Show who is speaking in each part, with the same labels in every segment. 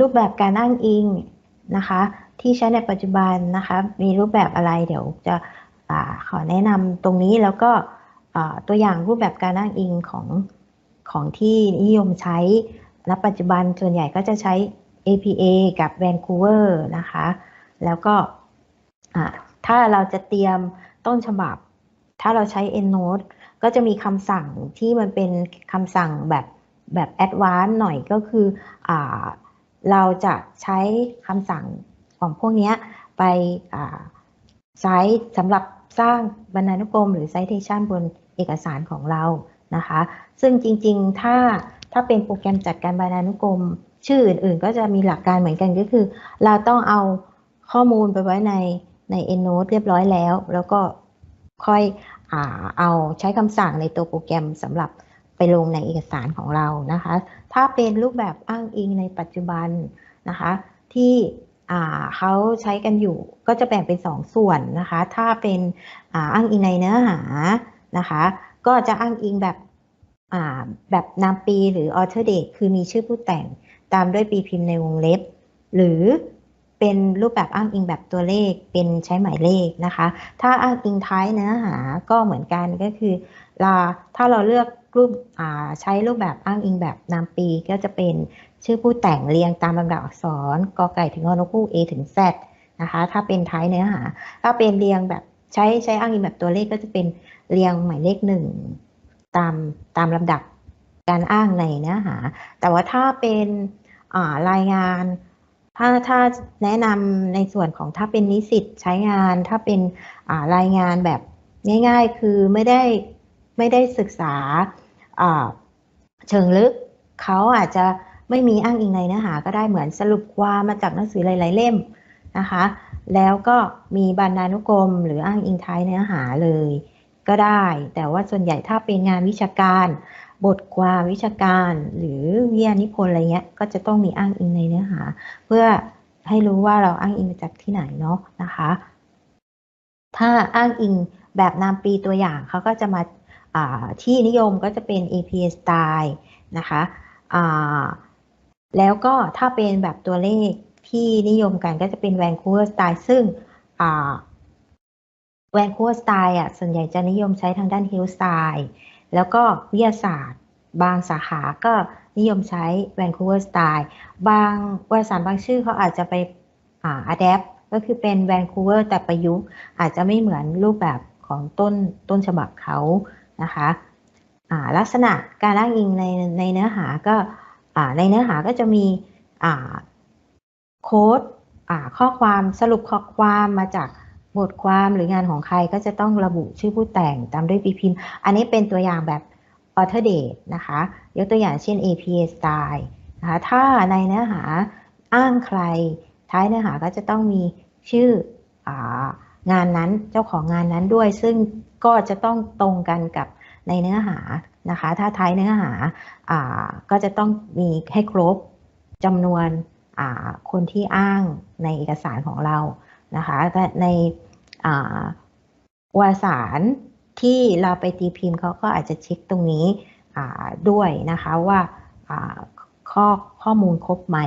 Speaker 1: รูปแบบการอ้างอิงนะคะ ที่ใช้ในปัจจุบันนะคะ มีรูปแบบอะไรเดี๋ยวจะอขอแนะนำตรงนี้แล้วก็ตัวอย่างรูปแบบการอ้างอิงของของที่นิยมใช้ณปัจจุบันส่วนใหญ่ก็จะใช้ APA กับ Vancouver นะคะ แล้วก็ถ้าเราจะเตรียมต้นฉบับ ถ้าเราใช้ EndNote ก็จะมีคำสั่งที่มันเป็นคำสั่งแบบแบบแอดวานซ์หน่อยก็คืออ เราจะใช้คำสั่งของพวกนี้ไปใช้สำหรับสร้างบรรณานุกรมหรือ citation บนเอกสารของเรานะคะ ซึ่งจริงๆ ถ้าถ้าเป็นโปรแกรมจัดการบรรณานุกรม ชื่ออื่นๆ ก็จะมีหลักการเหมือนกันก็คือ เราต้องเอาข้อมูลไปไว้ในใน EndNote เรียบร้อยแล้ว แล้วก็ค่อยอเอาใช้คำสั่งในตัวโปรแกรมสำหรับ ไปลงในเอกสารของเรานะคะ ถ้าเป็นรูปแบบอ้างอิงในปัจจุบันนะคะ ที่เขาใช้กันอยู่ก็จะแบ่งเป็น2สส่วนนะคะ ถ้าเป็นอ้างอิงในเนื้อหานะคะ ก็จะอ้างอิงแบบแบบนามปีหรือ author date คือมีชื่อผู้แต่งตามด้วยปีพิมพ์ในวงเล็บ หรือเป็นรูปแบบอ้างอิงแบบตัวเลขเป็นใช้หมายเลขนะคะ ถ้าอ้างอิงท้ายเนื้อหาก็เหมือนกันก็คือเราถ้าเราเลือก รูปใช้รูปแบบอ้างอิงแบบนามปีก็จะเป็นชื่อผู้แต่งเรียงตามลำดับอักษรกไก่ถึงอนกคู่ A ถึง Z นะคะถ้าเป็นท้ายเนื้อหา ถ้าเป็นเรียงแบบใช้ใช้อ้างอิงแบบตัวเลขก็จะเป็นเรียงหมายเลขหนึ่งตามตามลำดับการอ้างในเนื้อหา แต่ว่าถ้าเป็นรายงานถ้าถ้าแนะนำในส่วนของถ้าเป็นนิสิตใช้งาน ถ้าเป็นรายงานแบบง่าย ๆ คือไม่ได้ไม่ได้ศึกษา เชิงลึก เขาอาจจะไม่มีอ้างอิงในเนื้อหาก็ได้เหมือนสรุปความมาจากหนังสือหลาย ๆ เล่มนะคะ แล้วก็มีบรรณานุกรม หรืออ้างอิงท้ายเนื้อหาเลยก็ได้ แต่ว่าส่วนใหญ่ถ้าเป็นงานวิชาการ บทความวิชาการ หรือวิทยานิพนธ์อะไรเงี้ย ก็จะต้องมีอ้างอิงในเนื้อหา เพื่อให้รู้ว่าเราอ้างอิงมาจากที่ไหนเนาะนะคะ ถ้าอ้างอิงแบบนามปีตัวอย่างเขาก็จะมา ที่นิยมก็จะเป็น APA style นะคะแล้วก็ถ้าเป็นแบบตัวเลขที่นิยมกันก็จะเป็น Vancouver style ซึ่งแวนคูเวอร์สไตล์อะส่วนใหญ่จะนิยมใช้ทางด้านฮิลสไตล์แล้วก็วิทยาศาสตร์ บางสาขาก็นิยมใช้แวนคูเวอร์สไตล์บางวารสารบางชื่อเขาอาจจะไปอ่าอัดแอปก็คือเป็นแวนคูเวอร์แต่ประยุกต์อาจจะไม่เหมือนรูปแบบของต้นต้นฉบับเขา นะคะลักษณะการอ้างอิงในในเนื้อหาก็ในเนื้อหาก็จะมีโค้ดข้อความสรุปข้อความมาจากบทความหรืองานของใครก็จะต้องระบุชื่อผู้แต่งตามด้วยปีพิมพ์ อันนี้เป็นตัวอย่างแบบ author date นะคะ ยกตัวอย่างเช่น APA style นะคะถ้าในเนื้อหาอ้างใคร ท้ายเนื้อหาก็จะต้องมีชื่อ งานนั้นเจ้าของงานนั้นด้วย ซึ่งก็จะต้องตรงกันกับในเนื้อหานะคะ ถ้าท้ายเนื้อหาก็จะต้องมีให้ครบจำนวนคนที่อ้างในเอกสารของเรานะคะแต่ในวารสารที่เราไปตีพิมพ์เขาก็อาจจะเช็คตรงนี้ด้วยนะคะว่าข้อข้อมูลครบไหม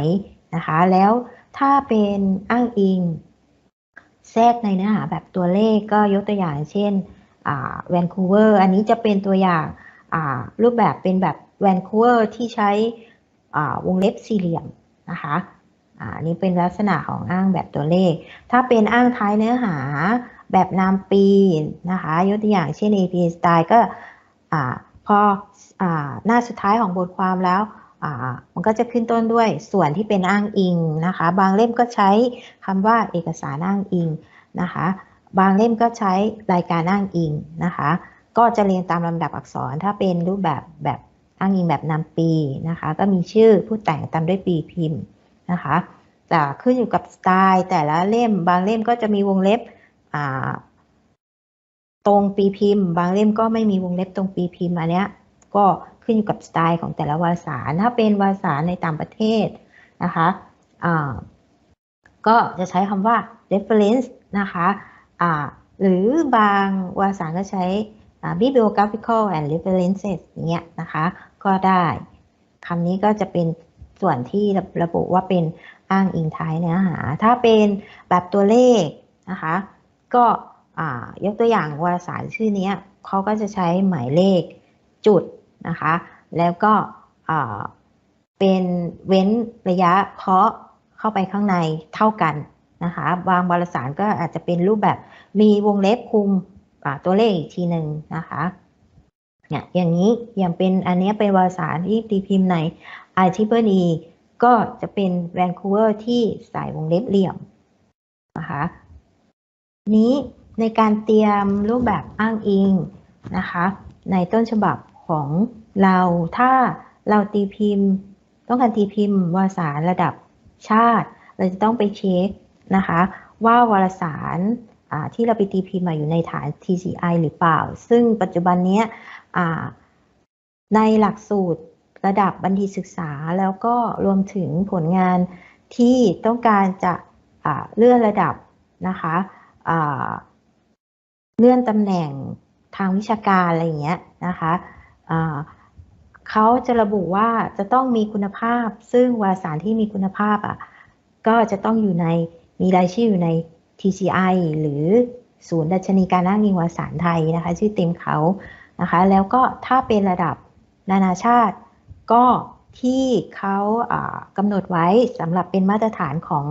Speaker 1: นะคะ แล้วถ้าเป็นอ้างอิง แทรกในเนื้อหาแบบตัวเลขก็ยกตัวอย่างเช่นแวนคูเวอร์อันนี้จะเป็นตัวอย่างรูปแบบเป็นแบบแวนคูเวอร์ที่ใช้วงเล็บสี่เหลี่ยมนะคะอันนี้เป็นลักษณะของอ้างแบบตัวเลข ถ้าเป็นอ้างท้ายเนื้อหาแบบนามปีนะคะยกตัวอย่างเช่น AP style ก็พออหน้าสุดท้ายของบทความแล้ว มันก็จะขึ้นต้นด้วยส่วนที่เป็นอ้างอิงนะคะ บางเล่มก็ใช้คำว่าเอกสารอ้างอิงนะคะ บางเล่มก็ใช้รายการอ้างอิงนะคะ ก็จะเรียงตามลำดับอักษรถ้าเป็นรูปแบบแบบอ้างอิงแบบนำปีนะคะ ก็มีชื่อผู้แต่งตามด้วยปีพิมพ์นะคะจะขึ้นอยู่กับสไตล์แต่ละเล่ม บางเล่มก็จะมีวงเล็บตรงปีพิมพ์ บางเล่มก็ไม่มีวงเล็บตรงปีพิมพ์อันเนี้ยก็ ขึ้นอยู่กับสไตล์ของแต่ละวารสาร ถ้าเป็นวารสารในต่างประเทศนะคะก็จะใช้คำว่า reference นะคะะหรือบางวารสารก็ใช้ bibliographical and references อย่างเงี้ยนะคะ ก็ได้คำนี้ก็จะเป็นส่วนที่ระบุว่าเป็นอ้างอิงท้ายเนื้อหา ถ้าเป็นแบบตัวเลขนะคะ ก็ยกตัวอย่างวารสารชื่อนี้เขาก็จะใช้หมายเลขจุด นะคะ แล้วก็เป็นเว้นระยะเคาะเข้าไปข้างในเท่ากันนะคะ บางวารสารก็อาจจะเป็นรูปแบบมีวงเล็บคุมตัวเลขอีกทีหนึ่งนะคะเนี่ยอย่างนี้อย่างเป็นอันนี้เป็นวารสารที่ตีพิมพ์ใน i t r i p l e ก็จะเป็นแวนคูเวอร์ที่ใส่วงเล็บเหลี่ยมนะคะนี้ในการเตรียมรูปแบบอ้างอิงนะคะ ในต้นฉบับ ของเราถ้าเราตีพิมพ์ ต้องการตีพิมพ์วารสารระดับชาติ เราจะต้องไปเช็คนะคะ ว่าวารสารที่เราไปตีพิมพ์มาอยู่ในฐาน TCI หรือเปล่า ซึ่งปัจจุบันนี้ในหลักสูตรระดับบัณฑิตศึกษาแล้วก็รวมถึงผลงานที่ต้องการจะเลื่อนระดับนะคะเลื่อนตำแหน่งทางวิชาการอะไรอย่างเงี้ยนะคะ เขาจะระบุว่าจะต้องมีคุณภาพ ซึ่งวารสารที่มีคุณภาพอะก็จะต้องอยู่ในมีรายชื่ออยู่ใน TCI หรือศูนย์ดัชนีการอ้างอิงวารสารไทยนะคะชื่อเต็มเขานะคะแล้วก็ถ้าเป็นระดับนานาชาติ ก็ที่เขากำหนดไว้สำหรับเป็นมาตรฐานของ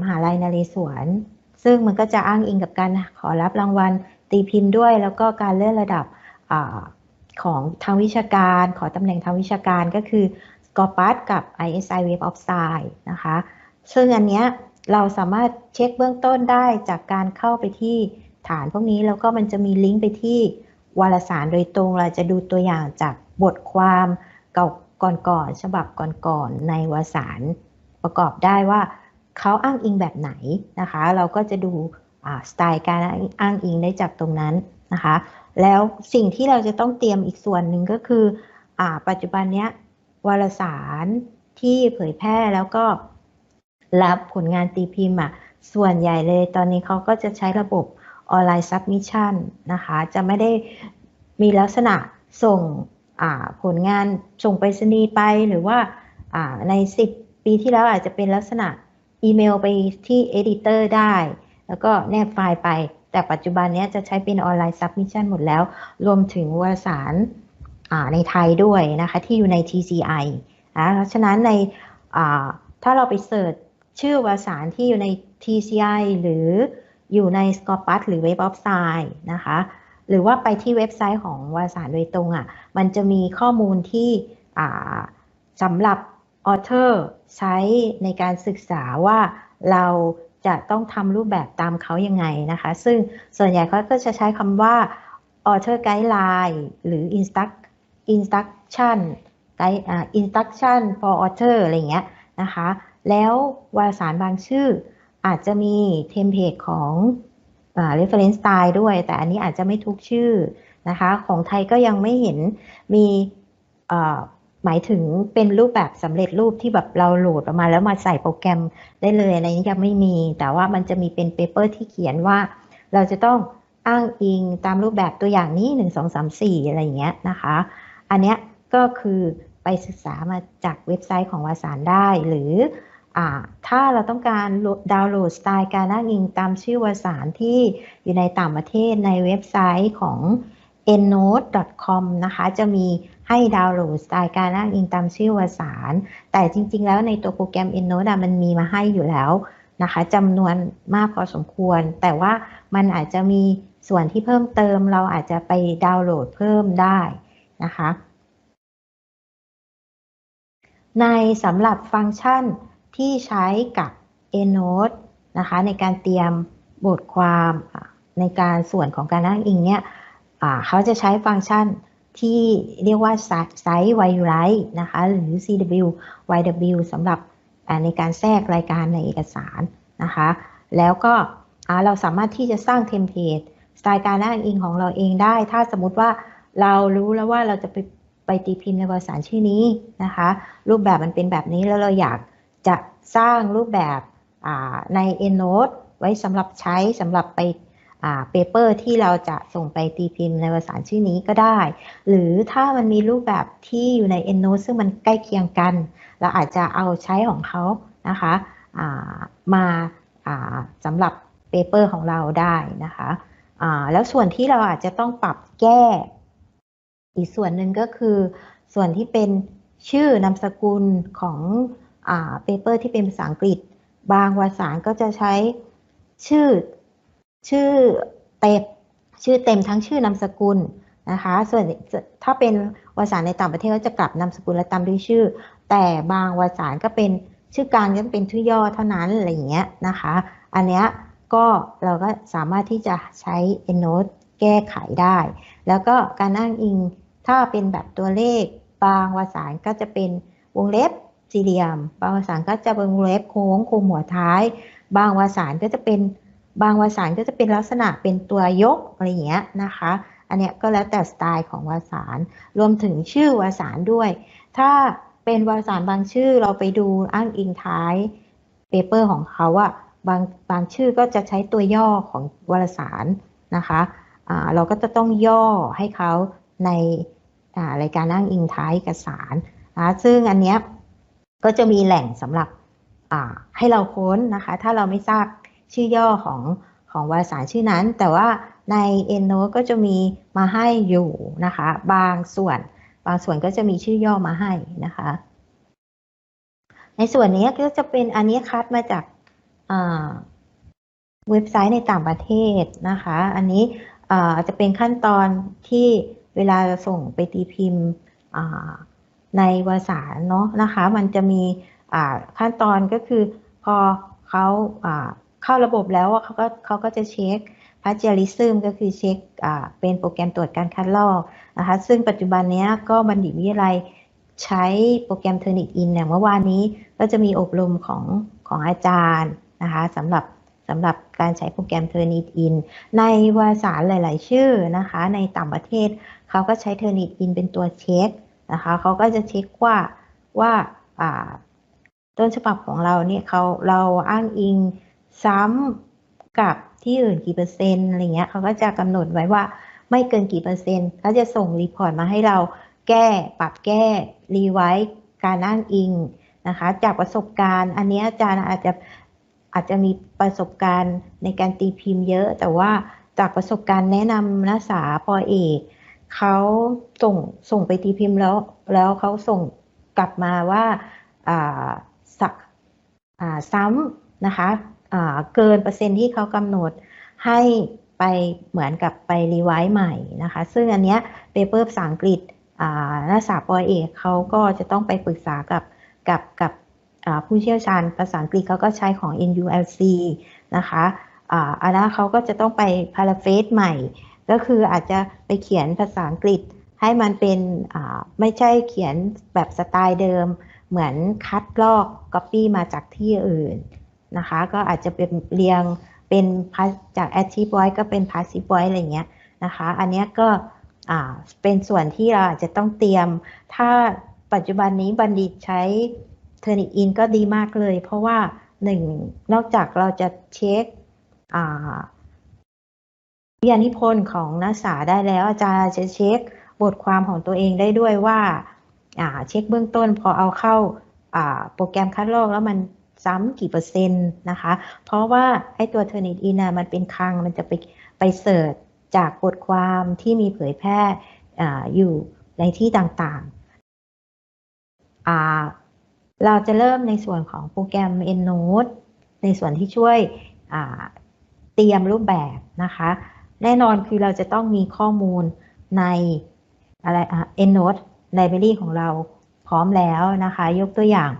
Speaker 1: มหาลัยนเรศวร ซึ่งมันก็จะอ้างอิงกับการขอรับรางวัลตีพิมพ์ด้วย แล้วก็การเลื่อนระดับ ของทางวิชาการ ขอตำแหน่งทางวิชาการก็คือ Scopus กับ ISI Web of Science นะคะ ซึ่งอันเนี้ยเราสามารถเช็คเบื้องต้นได้จากการเข้าไปที่ฐานพวกนี้ แล้วก็มันจะมีลิงก์ไปที่วารสารโดยตรง เราจะดูตัวอย่างจากบทความเก่าก่อนๆฉบับก่อนๆในวารสารประกอบได้ว่าเขาอ้างอิงแบบไหนนะคะ เราก็จะดูสไตล์การอ้างอิงได้จากตรงนั้นนะคะ แล้วสิ่งที่เราจะต้องเตรียมอีกส่วนหนึ่งก็คืออปัจจุบันนี้วารสารที่เผยแพร่แล้วก็รับผลงานตีพิมพ์อะส่วนใหญ่เลยตอนนี้เขาก็จะใช้ระบบออนไลน์ซับมิชชั่นนะคะ จะไม่ได้มีลักษณะส่งผลงานส่งไปรษณีย์ไปหรือว่าใน 10 ปีที่แล้วอาจจะเป็นลักษณะอีเมลไปที่เอดิเตอร์ได้ แล้วก็แนบไฟล์ไป แต่ปัจจุบันนี้จะใช้เป็นออนไลน์ซับมิชชั่นหมดแล้ว รวมถึงวารสารในไทยด้วยนะคะที่อยู่ใน TCI นะเพราะฉะนั้นในถ้าเราไปเสิร์ชชื่อวารสารที่อยู่ใน TCI หรืออยู่ใน Scopus หรือ Web of Science นะคะหรือว่าไปที่เว็บไซต์ของวารสารโดยตรงอะ่ะมันจะมีข้อมูลที่สำหรับออเทอร์ใช้ในการศึกษาว่าเรา จะต้องทำรูปแบบตามเขายังไงนะคะ ซึ่งส่วนใหญ่เขาก็จะใช้คำว่า author guideline หรือ instruct instruction guide instruction for author อะไรเงี้ยนะคะ แล้ววารสารบางชื่ออาจจะมีเทมเพลตของ reference style ด้วย แต่อันนี้อาจจะไม่ทุกชื่อนะคะ ของไทยก็ยังไม่เห็นมี หมายถึงเป็นรูปแบบสำเร็จรูปที่แบบเราโหลดออกมาแล้วมาใส่โปรแกรมได้เลยอะไรนี้ยังไม่มี แต่ว่ามันจะมีเป็นเปเปอร์ที่เขียนว่า เราจะต้องอ้างอิงตามรูปแบบตัวอย่างนี้1 2 3 4อะไรอย่างเงี้ยนะคะ อันเนี้ยก็คือไปศึกษามาจากเว็บไซต์ของวารสารได้ หรือถ้าเราต้องการดาวน์โหลดสไตล์การอ้างอิงตามชื่อวารสารที่อยู่ในต่างประเทศในเว็บไซต์ของ endnote.com นะคะ จะมีให้ดาวน์โหลดสไตล์การอ้างอิงตามชื่อวารสาร แต่จริง ๆ แล้วในตัวโปรแกรม endnote มันมีมาให้อยู่แล้วนะคะจำนวนมากพอสมควร แต่ว่ามันอาจจะมีส่วนที่เพิ่มเติม เราอาจจะไปดาวน์โหลดเพิ่มได้นะคะ ในสำหรับฟังก์ชันที่ใช้กับ EndNote นะคะในการเตรียมบทความในการส่วนของการอ้างอิงเนี่ย เขาจะใช้ฟังก์ชันที่เรียกว่าไซส์ YULite นะคะหรือ CW YW สำหรับในการแทรกรายการในเอกสารนะคะ แล้วก็เราสามารถที่จะสร้างเทมเพลตสไตล์การอ้างอิงของเราเองได้ ถ้าสมมติว่าเรารู้แล้วว่าเราจะไปไปตีพิมพ์ในวารสารชื่อนี้นะคะ รูปแบบมันเป็นแบบนี้แล้วเราอยากจะสร้างรูปแบบใน EndNote ไว้สำหรับใช้สำหรับไป เปเปอร์ที่เราจะส่งไปตีพิมพ์ในวารสารชื่อนี้ก็ได้ หรือถ้ามันมีรูปแบบที่อยู่ใน EndNote ซึ่งมันใกล้เคียงกัน เราอาจจะเอาใช้ของเขานะคะมาสำหรับเปเปอร์ของเราได้นะคะแล้วส่วนที่เราอาจจะต้องปรับแก้ อีกส่วนหนึ่งก็คือ ส่วนที่เป็นชื่อนามสกุลของเปเปอร์ที่เป็นภาษาอังกฤษ บางวารสารก็จะใช้ชื่อ ชื่อเต็มชื่อเต็มทั้งชื่อนามสกุลนะคะ ส่วนถ้าเป็นวารสารในต่างประเทศก็จะกลับนามสกุลและตามด้วยชื่อ แต่บางวารสารก็เป็นชื่อกลางก็เป็นชื่อย่อเท่านั้นอะไรอย่างเงี้ยนะคะ อันเนี้ยก็เราก็สามารถที่จะใช้ EndNote แก้ไขได้ แล้วก็การอ้างอิงถ้าเป็นแบบตัวเลข บางวารสารก็จะเป็นวงเล็บสี่เหลี่ยม บางวารสารก็จะเป็นวงเล็บโค้งคุมหัวท้าย บางวารสารก็จะเป็น บางวารสารก็จะเป็นลักษณะเป็นตัวยกอะไรอย่างเงี้ยนะคะ อันเนี้ยก็แล้วแต่สไตล์ของวารสาร รวมถึงชื่อวารสารด้วย ถ้าเป็นวารสารบางชื่อเราไปดูอ้างอิงท้ายเปเปอร์ของเขาอะบางบางชื่อก็จะใช้ตัวย่อของวารสารนะคะะเราก็จะต้องย่อให้เขาในรายการอ้างอิงท้ายเอกสารนะซึ่งอันเนี้ยก็จะมีแหล่งสำหรับให้เราค้นนะคะ ถ้าเราไม่ทราบ ชื่อย่อของของวารสารชื่อนั้น แต่ว่าใน EndNote ก็จะมีมาให้อยู่นะคะ บางส่วน บางส่วนก็จะมีชื่อย่อมาให้นะคะ ในส่วนนี้ก็จะเป็นอันนี้คัดมาจากเว็บไซต์ในต่างประเทศนะคะ อันนี้จะเป็นขั้นตอนที่เวลาส่งไปตีพิมพ์ในวารสารเนาะนะคะ มันจะมีขั้นตอนก็คือพอเขา เข้าระบบแล้วเขาก็เขาก็จะเช็คพาร์เจลิซึมก็คือเช็คเป็นโปรแกรมตรวจการคัดลอกนะคะซึ่งปัจจุบันนี้ก็บัณฑิตวิทยาลัยใช้โปรแกรม Turnitin เนี่ยเมื่อวานนี้ก็จะมีอบรมของของอาจารย์นะคะสำหรับสำหรับการใช้โปรแกรม Turnitin ในวารสารหลาย ๆ ชื่อนะคะ ในต่างประเทศเขาก็ใช้ Turnitin เป็นตัวเช็คนะคะเขาก็จะเช็คว่าว่าต้นฉบับของเราเนี่ยเขาเราอ้างอิง ซ้ำกับที่อื่นกี่เปอร์เซ็นต์อะไรเงี้ยเขาก็จะกำหนดไว้ว่าไม่เกินกี่เปอร์เซ็นต์เขาจะส่งรีพอร์ตมาให้เราแก้ปรับแก้รีไว้การอ้างอิงนะคะ จากประสบการณ์ อันนี้อาจารย์อาจจะอาจจะมีประสบการณ์ในการตีพิมพ์เยอะ แต่ว่าจากประสบการณ์แนะนำนักศึกษาปอเอกเขาส่งส่งไปตีพิมพ์แล้ว แล้วเขาส่งกลับมาว่าสักซ้ำนะคะ เกินเปอร์เซ็นที่เขากำหนดให้ไปเหมือนกับไปรีไวซ์ใหม่นะคะ ซึ่งอันเนี้ยเปเปอร์ภาษาอังกฤษนักศึกษาปอเอกเขาก็จะต้องไปปรึกษากับกับกับผู้เชี่ยวชาญภาษาอังกฤษเขาก็ใช้ของ NULC นะคะอันนั้นเขาก็จะต้องไปพาราเฟสใหม่ ก็คืออาจจะไปเขียนภาษาอังกฤษให้มันเป็นไม่ใช่เขียนแบบสไตล์เดิม เหมือนคัดลอกก๊อปปี้มาจากที่อื่น นะคะ ก็อาจจะเป็นเรียงเป็นจาก active voice ก็เป็น passive voice อะไรเงี้ยนะคะ อันนี้ก็เป็นส่วนที่เราอาจจะต้องเตรียม ถ้าปัจจุบันนี้บัณฑิตใช้ Turnitin ก็ดีมากเลย เพราะว่าหนึ่งนอกจากเราจะเช็ควิทยานิพนธ์ของนักศึกษาได้แล้ว อาจารย์จะเช็คบทความของตัวเองได้ด้วยว่าเช็คเบื้องต้นพอเอาเข้าโปรแกรมคัดลอกแล้วมัน ซ้ำกี่เปอร์เซ็นต์นะคะ เพราะว่าไอ้ตัว Turnitin นะมันเป็นคลังมันจะไปไปเสิร์ชจากบทความที่มีเผยแพร่ออยู่ในที่ต่างๆ เราจะเริ่มในส่วนของโปรแกรม EndNote ในส่วนที่ช่วยเตรียมรูปแบบนะคะ แน่นอนคือเราจะต้องมีข้อมูลในอะไร EndNote Library ของเราพร้อมแล้วนะคะ ยกตัวอย่าง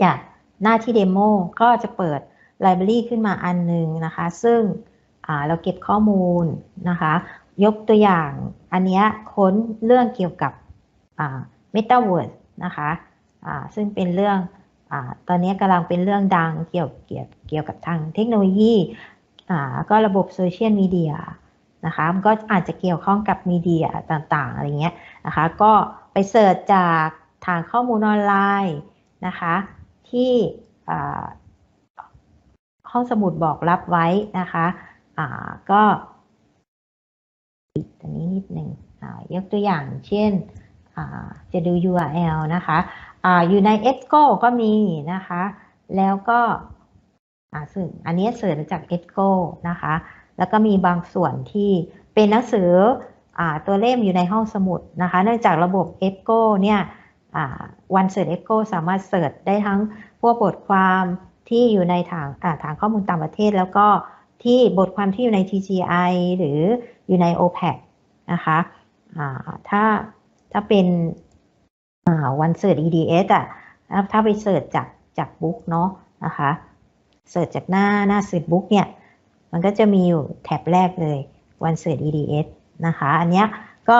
Speaker 1: อย่างหน้าที่เดโมก็จะเปิดไลบรารีขึ้นมาอันหนึ่งนะคะ ซึ่งเราเก็บข้อมูลนะคะ ยกตัวอย่างอันนี้ค้นเรื่องเกี่ยวกับ Metaverse นะคะซึ่งเป็นเรื่องอตอนนี้กำลังเป็นเรื่องดังเกี่ยวเกี่ยวเกี่ยวกับทางเทคโนโลยีก็ระบบโซเชียลมีเดียนะคะก็อาจจะเกี่ยวข้องกับมีเดียต่างๆ อะไรเงี้ยนะคะ ก็ไปเสิร์ชจากทางข้อมูลออนไลน์นะคะ ที่ห้องสมุดบอกรับไว้นะคะก็ตัวนี้นิดหนึ่งยกตัวอย่างเช่นจะดู URL นะคะอยู่ใน ESCO ก็มีนะคะ แล้วก็อ่าซึ่งอันนี้เสร์ชมาจาก ESCO นะคะ แล้วก็มีบางส่วนที่เป็นหนังสืออตัวเล่มอยู่ในห้องสมุดนะคะ เนื่องจากระบบ ESCO เนี่ย วันเสิร์ช ESCO สามารถเสิร์ชได้ทั้งพวกบทความที่อยู่ในฐานฐานข้อมูลต่างประเทศ แล้วก็ที่บทความที่อยู่ใน TGI หรืออยู่ใน OPAC นะคะถ้าถ้าเป็นวันเสิร์ช EDS อะถ้าไปเสิร์ชจากจากบุ๊กเนาะนะคะเสิร์ชจากหน้าหน้าเสิร์ชบุ๊กเนี่ย มันก็จะมีอยู่แท็บแรกเลยวันเสิร์ช EDS นะคะ อันเนี้ยก็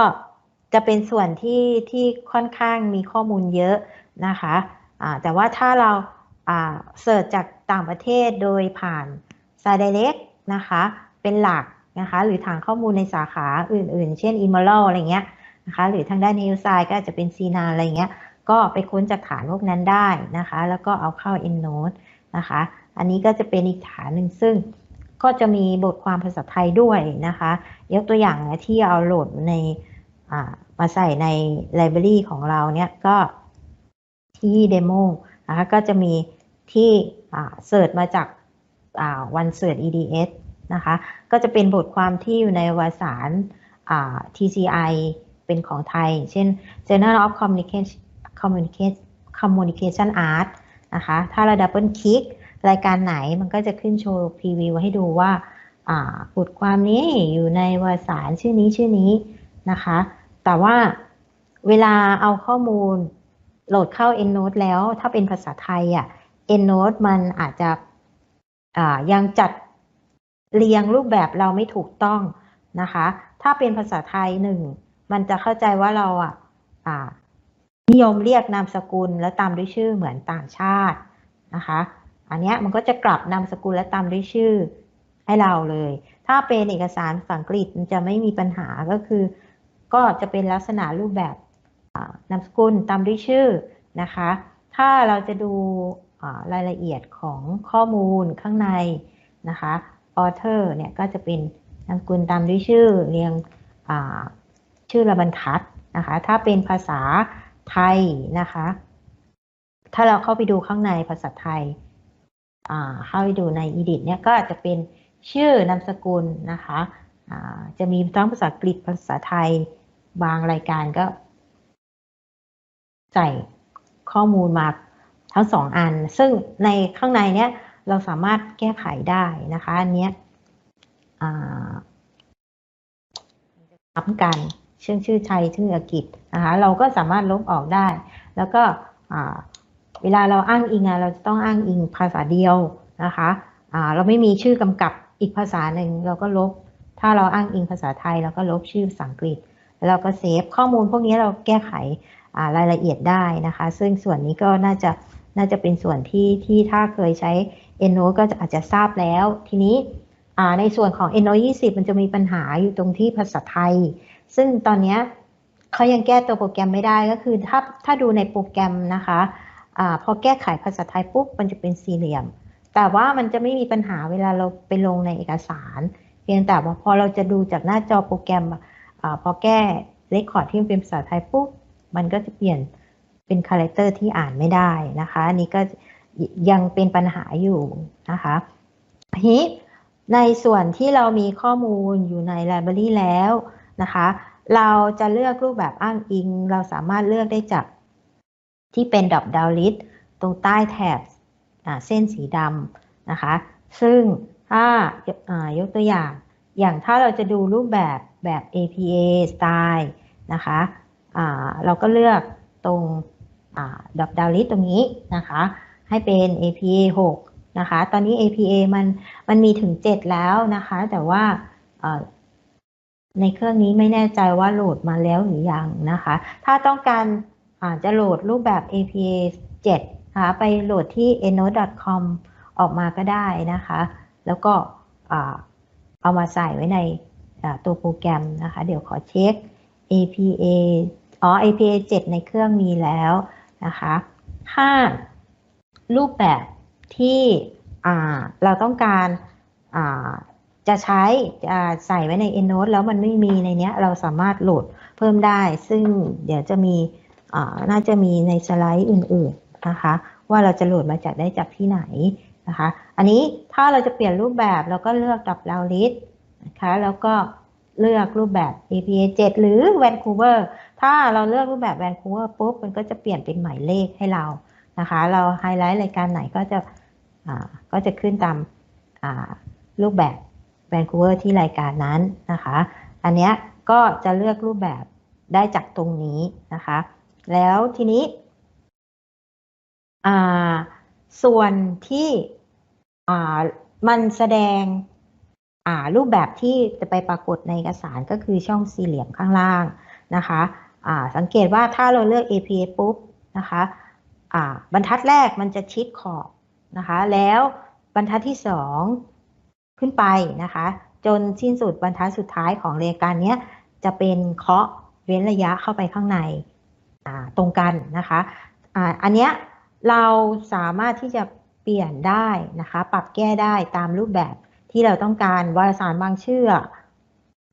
Speaker 1: จะเป็นส่วนที่ที่ค่อนข้างมีข้อมูลเยอะนะคะะแต่ว่าถ้าเราเสิร์ชจากต่างประเทศโดยผ่าน s าย Direct นะคะเป็นหลักนะคะหรือฐานข้อมูลในสาขาอื่นๆ เช่น i m o r a l อะไรเงี้ยนะคะหรือทางด้าน h e a l t h ก็อาจจะเป็น c ีนาอะไรเงี้ยก็ไปค้นจากฐานพวกนั้นได้นะคะ แล้วก็เอาเข้า EndNote นะคะ อันนี้ก็จะเป็นอีกฐานหนึ่งซึ่งก็จะมีบทความภาษาไทยด้วยนะคะ ยกตัวอย่างนะที่เอาโหลดใน มาใส่ในไลบรารีของเราเนี่ยก็ที่เดโมนะคะก็จะมีที่เสิร์ชมาจากวันเสิร์ช EDS นะคะก็จะเป็นบทความที่อยู่ในวารสาร TCI เป็นของไทย เช่น Journal of Communication Communication Communication Art นะคะถ้าเราดับเบิลคลิกรายการไหนมันก็จะขึ้นโชว์พรีวิวให้ดูว่าบทความนี้อยู่ในวารสารชื่อนี้ชื่อนี้ นะคะ แต่ว่าเวลาเอาข้อมูลโหลดเข้า EndNote แล้วถ้าเป็นภาษาไทยอะ EndNote มันอาจจะยังจัดเรียงรูปแบบเราไม่ถูกต้องนะคะ ถ้าเป็นภาษาไทยหนึ่งมันจะเข้าใจว่าเราอะนิยมเรียกนามสกุลแล้วตามด้วยชื่อเหมือนต่างชาตินะคะ อันนี้มันก็จะกลับนามสกุลและตามด้วยชื่อให้เราเลย ถ้าเป็นเอกสารภาษาอังกฤษมันจะไม่มีปัญหาก็คือ ก็จะเป็นลักษณะรูปแบบนามสกุลตามด้วยชื่อนะคะ ถ้าเราจะดูรายละเอียดของข้อมูลข้างในนะคะ author เนี่ยก็จะเป็นนามสกุลตามด้วยชื่อเรียงชื่อระบรรทัดนะคะ ถ้าเป็นภาษาไทยนะคะ ถ้าเราเข้าไปดูข้างในภาษาไทยเข้าไปดูใน edit เนี่ยก็จะเป็นชื่อนามสกุลนะคะ จะมีทั้งภาษาอังกฤษภาษาไทยบางรายการก็ ใส่ข้อมูลมาทั้งสองอัน ซึ่งในข้างในเนี้ยเราสามารถแก้ไขได้นะคะ อันเนี้ยซ้ำกันชื่อชื่อชัยชื่ออากิจนะคะเราก็สามารถลบออกได้ แล้วก็เวลาเราอ้างอิงเราจะต้องอ้างอิงภาษาเดียวนะคะเราไม่มีชื่อกำกับอีกภาษาหนึ่งเราก็ลบ ถ้าเราอ้างอิงภาษาไทยเราก็ลบชื่อภาษาอังกฤษ แล้วเราก็เซฟข้อมูลพวกนี้เราแก้ไขรายละเอียดได้นะคะ ซึ่งส่วนนี้ก็น่าจะน่าจะเป็นส่วนที่ที่ถ้าเคยใช้ EndNote ก็จะอาจจะทราบแล้ว ทีนี้ในส่วนของ EndNote 20 มันจะมีปัญหาอยู่ตรงที่ภาษาไทย ซึ่งตอนนี้เขายังแก้ตัวโปรแกรมไม่ได้ก็คือถ้าถ้าดูในโปรแกรมนะคะอพอแก้ไขภาษาไทยปุ๊บมันจะเป็นสี่เหลี่ยม แต่ว่ามันจะไม่มีปัญหาเวลาเราไปลงในเอกสาร เพียงแต่ว่าพอเราจะดูจากหน้าจอโปรแกรมอพอแก้เลคคอร์ดที่เป็นภาษาไทยปุ๊บมันก็จะเปลี่ยนเป็นคาแรคเตอร์ที่อ่านไม่ได้นะคะอันนี้ก็ยังเป็นปัญหาอยู่นะคะทีในส่วนที่เรามีข้อมูลอยู่ในไลบรารีแล้วนะคะ เราจะเลือกรูปแบบอ้างอิง เราสามารถเลือกได้จากที่เป็นดอกดาวลิสตรงใต้แถบเส้นสีดำนะคะ ซึ่ง ถ้ายกตัวอย่าง อย่างถ้าเราจะดูรูปแบบแบบ APA style นะคะเราก็เลือกตรงดอกดาวลิสตรงนี้นะคะ ให้เป็น APA 6 นะคะ ตอนนี้ APA มันมันมีถึง 7 แล้วนะคะ แต่ว่าในเครื่องนี้ไม่แน่ใจว่าโหลดมาแล้วหรือยังนะคะ ถ้าต้องการาจจะโหลดรูปแบบ APA 7 นะคะ ไปโหลดที่ eno.com ออกมาก็ได้นะคะ แล้วก็เอามาใส่ไว้ในตัวโปรแกรมนะคะ เดี๋ยวขอเช็ค APA อ๋อ APA 7 ในเครื่องมีแล้วนะคะถ้ารูปแบบที่เราต้องการจะใช้ใส่ไว้ใน EndNote แล้วมันไม่มีในนี้เราสามารถโหลดเพิ่มได้ ซึ่งเดี๋ยวจะมีน่าจะมีในสไลด์อื่นๆนะคะ ว่าเราจะโหลดมาจากได้จากที่ไหน นะคะ อันนี้ถ้าเราจะเปลี่ยนรูปแบบเราก็เลือกดับดาวลิสนะคะ แล้วก็เลือกรูปแบบ APA 7 หรือ Vancouver ถ้าเราเลือกรูปแบบ Vancouver ปุ๊บ มันก็จะเปลี่ยนเป็นหมายเลขให้เรานะคะ เราไฮไลท์รายการไหนก็จะก็จะขึ้นตามรูปแบบ Vancouver ที่รายการนั้นนะคะ อันนี้ก็จะเลือกรูปแบบได้จากตรงนี้นะคะ แล้วทีนี้อ่า ส่วนที่มันแสดงรูปแบบที่จะไปปรากฏในเอกสารก็คือช่องสี่เหลี่ยมข้างล่างนะคะสังเกตว่าถ้าเราเลือก APA ปุ๊บนะคะบรรทัดแรกมันจะชิดขอบนะคะ แล้วบรรทัดที่สองขึ้นไปนะคะ จนสิ้นสุดบรรทัดสุดท้ายของรายการนี้จะเป็นเคาะเว้นระยะเข้าไปข้างในตรงกันนะคะอะอันเนี้ย เราสามารถที่จะเปลี่ยนได้นะคะ ปรับแก้ได้ตามรูปแบบที่เราต้องการวารสารบางชื่อ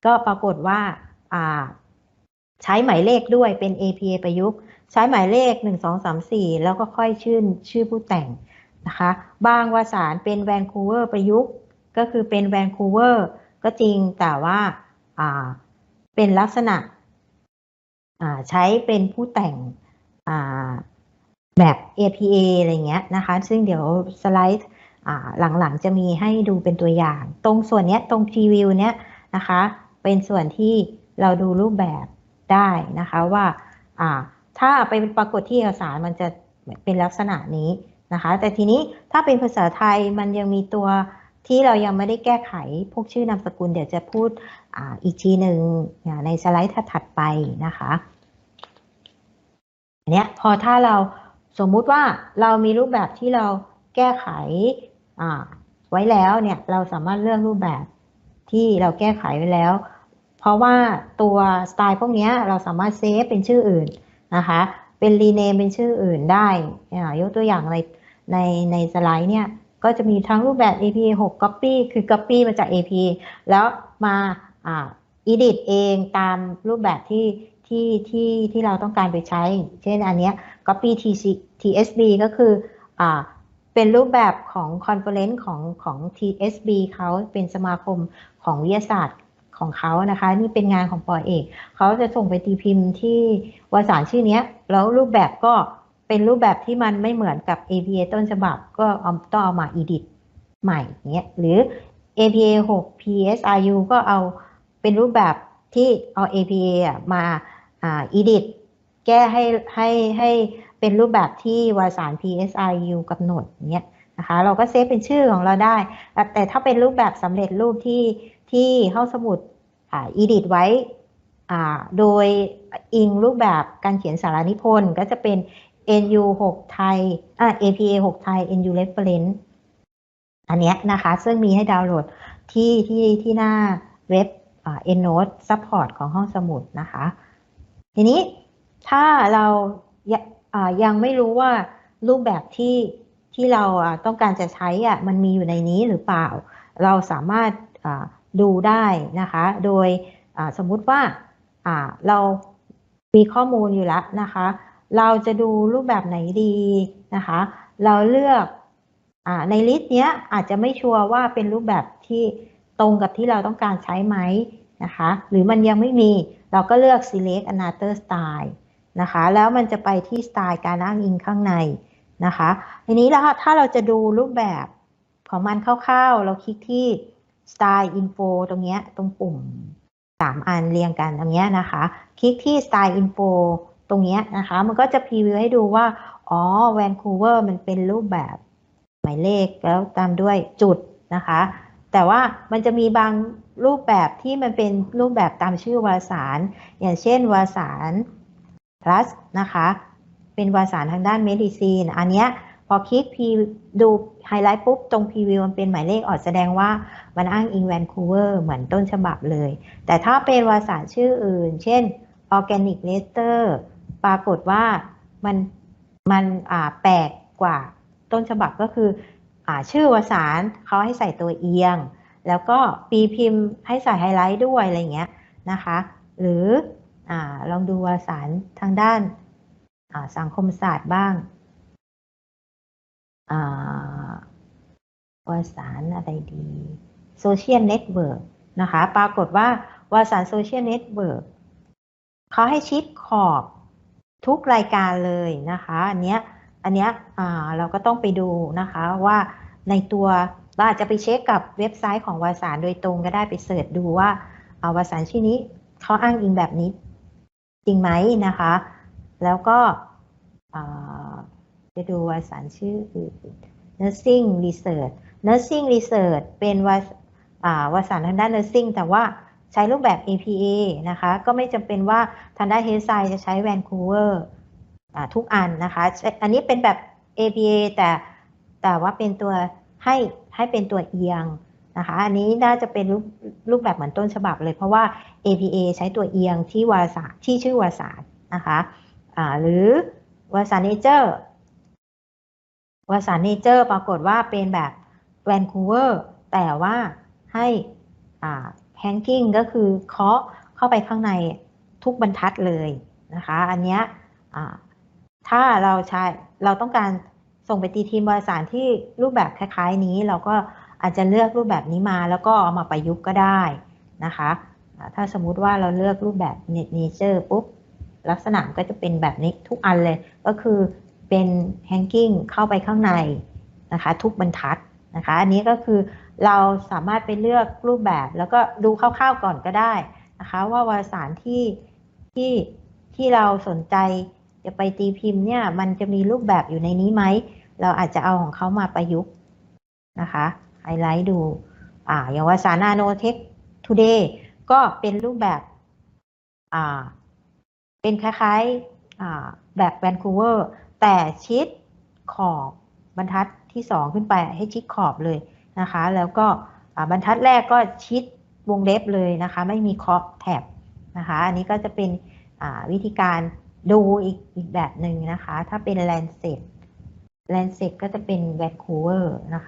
Speaker 1: ก็ปรากฏว่าใช้หมายเลขด้วยเป็น APA ประยุกต์ ใช้หมายเลข 1 2 3 4 แล้วก็ค่อยชื่นชื่อผู้แต่งนะคะบางวารสารเป็นแวนคูเวอร์ประยุกต์ ก็คือเป็นแวนคูเวอร์ก็จริงแต่ว่าเป็นลักษณะใช้เป็นผู้แต่ง แบบ APA อะไรเงี้ยนะคะ ซึ่งเดี๋ยวสไลด์หลังๆ จะมีให้ดูเป็นตัวอย่าง ตรงส่วนนี้ตรงพรีวิวเนี้ยนะคะ เป็นส่วนที่เราดูรูปแบบได้นะคะว่าถ้าไปปรากฏที่เอกสารมันจะเป็นลักษณะนี้นะคะ แต่ทีนี้ถ้าเป็นภาษาไทยมันยังมีตัวที่เรายังไม่ได้แก้ไขพวกชื่อนามสกุลเดี๋ยวจะพูดออีกทีหนึ่งในสไลด์ถัดไปนะคะอันนี้ยพอถ้าเรา สมมุติว่าเรามีรูปแบบที่เราแก้ไขไว้แล้วเนี่ยเราสามารถเลือกรูปแบบที่เราแก้ไขไว้แล้ว เพราะว่าตัวสไตล์พวกนี้เราสามารถเซฟเป็นชื่ออื่นนะคะเป็นรีเนมเป็นชื่ออื่นได้ยกตัวอย่างในในในสไลด์เนี่ยก็จะมีทั้งรูปแบบ APA 6 Copy คือ Copy มาจาก APA แล้วมาอ่า edit เองตามรูปแบบที่ ที่ที่ที่เราต้องการไปใช้ เช่นอันนี้ copy TC TSB ก็คืออ่าเป็นรูปแบบของคอนเฟอเรนซ์ของของ TSB เขาเป็นสมาคมของวิทยาศาสตร์ของเขานะคะ นี่เป็นงานของปอเอก เขาจะส่งไปตีพิมพ์ที่วารสารชื่อนี้แล้วรูปแบบก็เป็นรูปแบบที่มันไม่เหมือนกับ APA ต้นฉบับก็เอาต้องเอามา edit ใหม่เงี้ยหรือ APA 6 PSRU ก็เอาเป็นรูปแบบที่เอา APA มา อ่า edit แก้ให้ให้ให้เป็นรูปแบบที่วารสาร PSIU กำหนดเนี้ยนะคะเราก็เซฟเป็นชื่อของเราได้ แต่ถ้าเป็นรูปแบบสำเร็จรูปที่ที่เข้าสมุดอ่า edit ไว้อ่าโดยอิงรูปแบบการเขียนสารนิพนธ์ก็จะเป็น NU 6ไทยอ่า APA 6ไทย NU reference อันเนี้ยนะคะ ซึ่งมีให้ดาวน์โหลดที่ที่ที่หน้าเว็บ EndNote Support ของห้องสมุดนะคะ ทีนี้ถ้าเรายังไม่รู้ว่ารูปแบบที่ที่เราต้องการจะใช้อะมันมีอยู่ในนี้หรือเปล่า เราสามารถดูได้นะคะ โดยสมมุติว่าเรามีข้อมูลอยู่แล้วนะคะ เราจะดูรูปแบบไหนดีนะคะ เราเลือกอในลิสต์นี้อาจจะไม่ชัวร์ว่าเป็นรูปแบบที่ตรงกับที่เราต้องการใช้ไหมนะคะ หรือมันยังไม่มี เราก็เลือก select another style นะคะ แล้วมันจะไปที่สไตล์การอ้างอิงข้างในนะคะ ทีนี้แล้วถ้าเราจะดูรูปแบบของมันคร่าวๆ เราคลิกที่ Style Info ตรงเนี้ยตรงปุ่ม 3 อันเรียงกันตรงเนี้ยนะคะ คลิกที่ Style Info ตรงเนี้ยนะคะ มันก็จะพรีวิวให้ดูว่า อ๋อแวนคูเวอร์มันเป็นรูปแบบหมายเลขแล้วตามด้วยจุดนะคะ แต่ว่ามันจะมีบาง รูปแบบที่มันเป็นรูปแบบตามชื่อวารสาร อย่างเช่นวารสาร plus นะคะ เป็นวารสารทางด้าน medicine อันเนี้ยพอคลิกพีดูไฮไลท์ปุ๊บ ตรง preview มันเป็นหมายเลขออดแสดงว่ามันอ้างอิงแวนคูเวอร์เหมือนต้นฉบับเลย แต่ถ้าเป็นวารสารชื่ออื่น เช่น organic letter ปรากฏว่ามันมันแปลกกว่าต้นฉบับก็คืออชื่อวารสารเขาให้ใส่ตัวเอียง แล้วก็ปีพิมพ์ให้ใส่ไฮไลท์ด้วยอะไรเงี้ยนะคะ หรืออลองดูวารสารทางด้านาสังคมศาสตร์บ้างวารสารอะไรดีโซเชียลเน็ตเวิร์กนะคะ ปรากฏว่าวารสารโซเชียลเน็ตเวิร์กเขาให้ชิดขอบทุกรายการเลยนะคะ อันเนี้ยอันเนี้ยเราก็ต้องไปดูนะคะว่าในตัว เราอาจจะไปเช็คกับเว็บไซต์ของวารสารโดยตรงก็ได้ไปเสิร์ชดูว่าอ่าวารสารชื่อนี้เขาอ้างอิงแบบนี้ จริงไหมนะคะ แล้วก็จะดูวารสารชื่อ nursing research nursing research เป็นวารวารสารทางด้าน nursing แต่ว่าใช้รูปแบบ APA นะคะ ก็ไม่จำเป็นว่าทางด้าน health science จะใช้ Vancouver อ่าทุกอันนะคะ อันนี้เป็นแบบ APA แต่แต่ว่าเป็นตัวให้ ให้เป็นตัวเอียงนะคะอันนี้น่าจะเป็นรูปรูปแบบเหมือนต้นฉบับเลย เพราะว่า APA ใช้ตัวเอียงที่วารสารที่ชื่อวารสารนะคะอ่าหรือวารสาร Nature วารสาร Nature ปรากฏว่าเป็นแบบ Vancouver แต่ว่าให้อ่า Hanking ก็คือเคาะเข้าไปข้างในทุกบรรทัดเลยนะคะ อันเนี้ยถ้าเราใช้เราต้องการ ส่งไปตีทีมวารสารที่รูปแบบคล้ายๆนี้ เราก็อาจจะเลือกรูปแบบนี้มา แล้วก็เอามาประยุกต์ก็ได้นะคะ ถ้าสมมุติว่าเราเลือกรูปแบบ Net Nature ปุ๊บลักษณะก็จะเป็นแบบนี้ทุกอันเลย ก็คือเป็น hanging เข้าไปข้างในนะคะ ทุกบรรทัดนะคะ อันนี้ก็คือเราสามารถไปเลือกรูปแบบแล้วก็ดูคร่าวๆก่อนก็ได้นะคะ ว่าวารสารที่ที่ที่เราสนใจจะไปตีพิมพ์เนี่ยมันจะมีรูปแบบอยู่ในนี้ไหม เราอาจจะเอาของเขามาประยุกต์นะคะไฮไลท์ดูอ่าอย่างวารสาร Nanotech Today ก็เป็นรูปแบบอ่าเป็นคล้ายๆแบบแวนคูเวอร์แต่ชิดขอบบรรทัดที่สองขึ้นไปให้ชิดขอบเลยนะคะ แล้วก็บรรทัดแรกก็ชิดวงเล็บเลยนะคะ ไม่มีเคาะแท็บนะคะ อันนี้ก็จะเป็นวิธีการดูอีกอีกแบบหนึ่งนะคะ ถ้าเป็นแลนเซต แลนเซกก็จะเป็นแวดคูเวอร์นะคะ